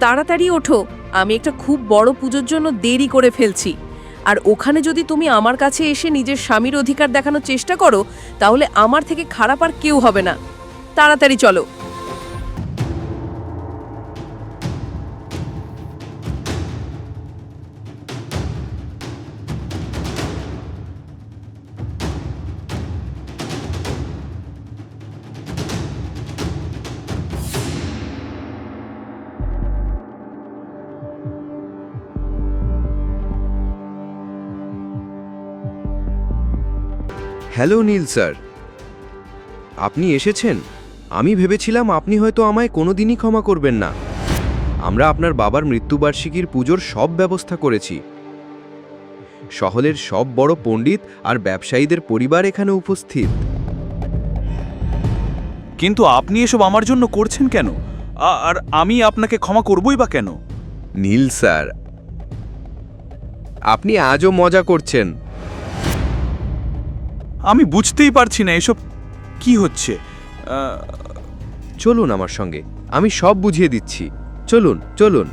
তাড়াতাড়ি ওঠো, আমি একটা খুব বড় পুজোর জন্য দেরি করে ফেলছি। আর ওখানে যদি তুমি আমার কাছে এসে নিজের স্বামীর অধিকার দেখানোর চেষ্টা করো, তাহলে আমার থেকে খারাপ আর কেউ হবে না। তাড়াতাড়ি চলো। Hello Neel sir. আপনি এসেছেন? আমি ভেবেছিলাম আপনি হয়তো আমায় কোনোদিনই ক্ষমা করবেন না। আমরা আপনার বাবার মৃত্যুবার্ষিকীর পুজোর সব ব্যবস্থা করেছি। শহরের সব বড় পণ্ডিত আর ব্যবসায়ীদের পরিবার এখানে উপস্থিত। কিন্তু আপনি এসব আমার জন্য করছেন কেন? আর আমি আপনাকে ক্ষমা করবই বা কেন? নীল স্যার আপনি আজও মজা করছেন। আমি বুঝতেই পারছি না এসব কি হচ্ছে। চলুন আমার সঙ্গে, আমি সব বুঝিয়ে দিচ্ছি। চলুন চলুন।